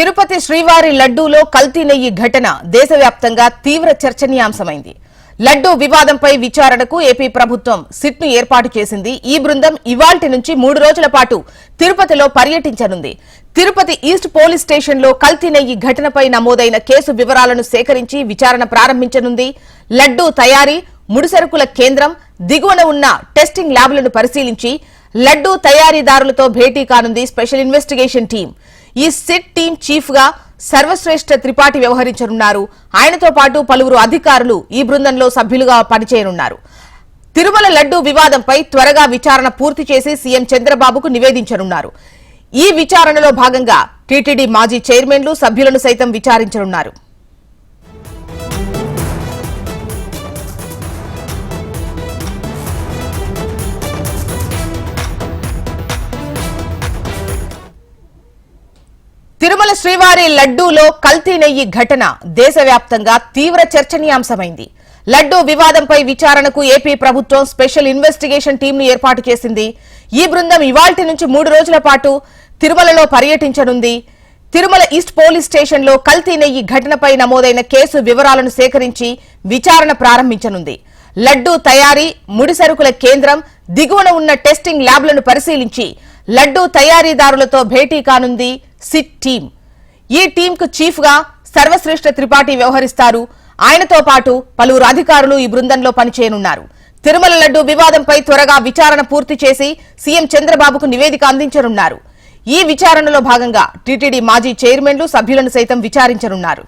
తిరుపతి శ్రీవారి లడ్డూలో కల్తీ నెయ్యి ఘటన దేశవ్యాప్తంగా తీవ్ర చర్చనీయాంశమైంది. లడ్డూ వివాదంపై విచారణకు ఏపీ ప్రభుత్వం సిట్ను ఏర్పాటు చేసింది. ఈ బృందం ఇవాల్టి నుంచి మూడు రోజుల పాటు తిరుపతిలో పర్యటించనుంది. తిరుపతి ఈస్ట్ పోలీస్ స్టేషన్లో కల్తీ నెయ్యి ఘటనపై నమోదైన కేసు వివరాలను సేకరించి విచారణ ప్రారంభించనుంది. లడ్డూ తయారీ ముడిసరుకుల కేంద్రం దిగువన ఉన్న టెస్టింగ్ ల్యాబ్లను పరిశీలించి లడ్డూ తయారీదారులతో భేటీ కానుంది స్పెషల్ ఇన్వెస్టిగేషన్ టీం. ఈ సిట్ టీం చీఫ్గా సర్వశ్రేష్ఠ త్రిపాఠి వ్యవహరించనున్నారు. ఆయనతో పాటు పలువురు అధికారులు ఈ బృందంలో సభ్యులుగా పనిచేయనున్నారు. తిరుమల లడ్డూ వివాదంపై త్వరగా విచారణ పూర్తి చేసి సీఎం చంద్రబాబుకు నివేదించనున్నారు. ఈ విచారణలో భాగంగా టీటీడీ మాజీ చైర్మన్లు సభ్యులను సైతం విచారించనున్నారు. తిరుమల శ్రీవారి లడ్డూలో కల్తీ నెయ్యి ఘటన దేశవ్యాప్తంగా తీవ్ర చర్చనీయాంశమైంది. లడ్డూ వివాదంపై విచారణకు ఏపీ ప్రభుత్వం స్పెషల్ ఇన్వెస్టిగేషన్ టీంను ఏర్పాటు చేసింది. ఈ బృందం ఇవాల్టి నుంచి మూడు రోజుల పాటు తిరుమలలో పర్యటించనుంది. తిరుమల ఈస్ట్ పోలీస్ స్టేషన్లో కల్తీ నెయ్యి ఘటనపై నమోదైన కేసు వివరాలను సేకరించి విచారణ ప్రారంభించనుంది. లడ్డూ తయారీ ముడిసరుకుల కేంద్రం దిగువన ఉన్న టెస్టింగ్ ల్యాబ్లను పరిశీలించి లడ్డూ తయారీదారులతో భేటీ కానుంది సిట్ టీం ఈ టీంకు చీఫ్గా సర్వశ్రేష్ఠ త్రిపాఠి వ్యవహరిస్తారు. ఆయనతో పాటు పలువురు అధికారులు ఈ బృందంలో పనిచేయనున్నారు. తిరుమల లడ్డూ వివాదంపై త్వరగా విచారణ పూర్తి చేసి సీఎం చంద్రబాబుకు నివేదిక అందించనున్నారు. ఈ విచారణలో భాగంగా టీటీడీ మాజీ చైర్మన్లు సభ్యులను సైతం విచారించనున్నారు.